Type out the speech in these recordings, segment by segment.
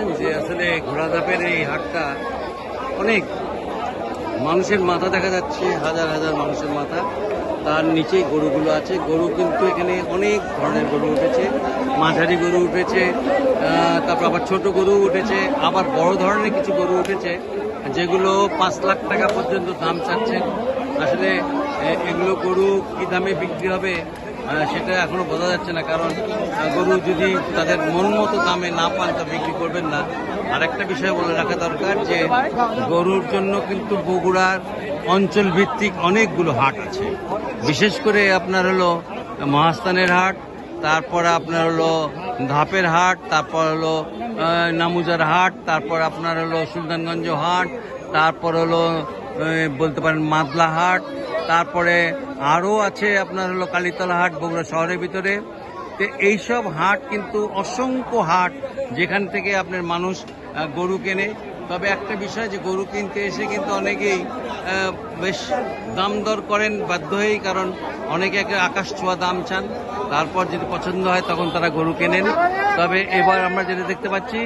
পাচ্ছেন যে আসলে ঘোড়া ঘোড়াধাপের এই হাটটা অনেক মানুষের মাথা দেখা যাচ্ছে, হাজার হাজার মানুষের মাথা। তার নিচেই গরুগুলো আছে। গরু কিন্তু এখানে অনেক ধরনের গরু উঠেছে। মাঝারি গরু উঠেছে তারপর আবার ছোট গরু উঠেছে, আবার বড় ধরনের কিছু গরু উঠেছে, যেগুলো পাঁচ লাখ টাকা পর্যন্ত দাম চাচ্ছে আসলে এগুলো গরু কি দামে বিক্রি হবে? সেটা এখনও বোঝা যাচ্ছে না, কারণ গরু যদি তাদের মন মতো দামে না পান তা বিক্রি করবেন না। আর একটা বিষয় বলে রাখা দরকার যে, গরুর জন্য কিন্তু বগুড়ার অঞ্চল ভিত্তিক অনেকগুলো হাট আছে। বিশেষ করে আপনার হলো মহাস্থানের হাট, তারপর আপনার হলো ধাপের হাট, তারপর হলো নামুজার হাট, তারপর আপনার হলো সুলতানগঞ্জ হাট, তারপর হলো বলতে পারেন মাদলা হাট, তারপরে আরও আছে আপনার হলো কালীতলা হাট, বগুড়া শহরের ভিতরে। তো এইসব হাট কিন্তু অসংখ্য হাট যেখান থেকে আপনার মানুষ গরু কেনে। তবে একটা বিষয় যে গরু কিনতে এসে কিন্তু অনেকেই বেশ দাম দর করেন, বাধ্য হয়েই, কারণ অনেকে একে আকাশ ছোঁয়া দাম চান। তারপর যদি পছন্দ হয়, তখন তারা গরু কেনেন। তবে এবার আমরা যেটা দেখতে পাচ্ছি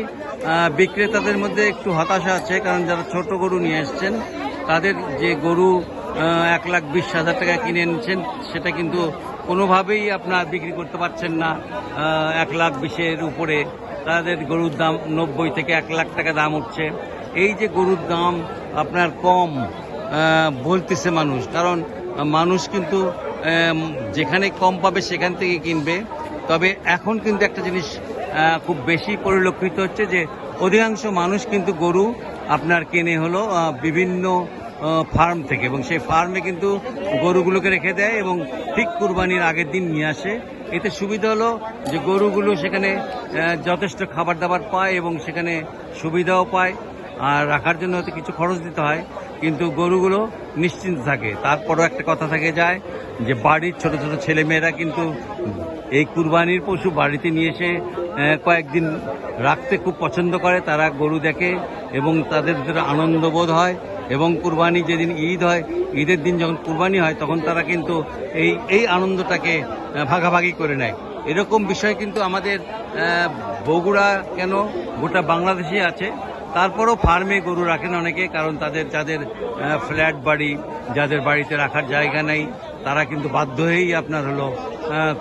বিক্রেতাদের মধ্যে একটু হতাশা আছে, কারণ যারা ছোট গরু নিয়ে এসছেন, তাদের যে গরু এক লাখ বিশ হাজার টাকা কিনে এনেছেন, সেটা কিন্তু কোনোভাবেই আপনার বিক্রি করতে পারছেন না এক লাখ বিশের উপরে। তাদের গরুর দাম নব্বই থেকে এক লাখ টাকা দাম উঠছে এই যে গরুর দাম আপনার কম বলতেছে মানুষ, কারণ মানুষ কিন্তু যেখানে কম পাবে সেখান থেকে কিনবে। তবে এখন কিন্তু একটা জিনিস খুব বেশি পরিলক্ষিত হচ্ছে যে, অধিকাংশ মানুষ কিন্তু গরু আপনার কেনে হলো বিভিন্ন ফার্ম থেকে। এবং সেই ফার্মে কিন্তু গরুগুলোকে রেখে দেয় এবং ঠিক কুরবানির আগের দিন নিয়ে আসে। এতে সুবিধা হলো যে গরুগুলো সেখানে যথেষ্ট খাবার দাবার পায় এবং সেখানে সুবিধাও পায়। আর রাখার জন্য হয়তো কিছু খরচ দিতে হয়, কিন্তু গরুগুলো নিশ্চিন্ত থাকে। তারপরও একটা কথা থেকে যায় যে বাড়ির ছোট ছোট ছেলেমেয়েরা কিন্তু এই কুরবানির পশু বাড়িতে নিয়ে এসে কয়েকদিন রাখতে খুব পছন্দ করে। তারা গরু দেখে এবং তাদের ভিতরে আনন্দ বোধ হয়। এবং কুরবানি যেদিন ঈদ হয়, ঈদের দিন যখন কুরবানি হয়, তখন তারা কিন্তু এই এই আনন্দটাকে ভাগাভাগি করে নেয়। এরকম বিষয় কিন্তু আমাদের বগুড়া কেন, গোটা বাংলাদেশে আছে। তারপরও ফার্মে গরু রাখেন অনেকে, কারণ তাদের, যাদের ফ্ল্যাট বাড়ি, যাদের বাড়িতে রাখার জায়গা নেই, তারা কিন্তু বাধ্য হয়েই আপনার হলো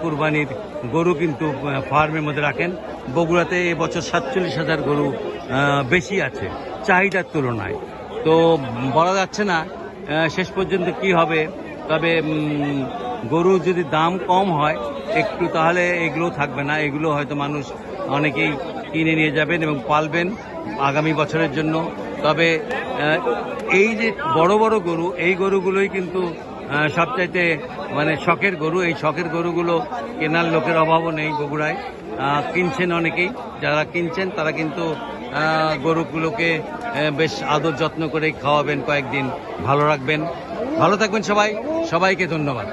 কুরবানির গরু কিন্তু ফার্মের মধ্যে রাখেন। বগুড়াতে এবছর সাতচল্লিশ হাজার গরু বেশি আছে, চাহিদার তুলনায়। তো বলা যাচ্ছে না শেষ পর্যন্ত কি হবে। তবে গরু যদি দাম কম হয়, একটু তাহলে এগুলো থাকবে না। এগুলো হয়তো মানুষ অনেকেই কিনে নিয়ে যাবেন এবং পালবেন আগামী বছরের জন্য। তবে এই যে বড় বড় গরু, এই গরুগুলোই কিন্তু সবচাইতে মানে শখের গরু। এই শখের গরুগুলো কেনার লোকের অভাবও নেই বগুড়ায়। কিনছেন অনেকেই। যারা কিনছেন, তারা কিন্তু গরুগুলোকে বেশ আদর যত্ন করে খাওয়াবেন কয়েকদিন। ভালো রাখবেন। ভালো থাকবেন সবাই। সবাইকে ধন্যবাদ।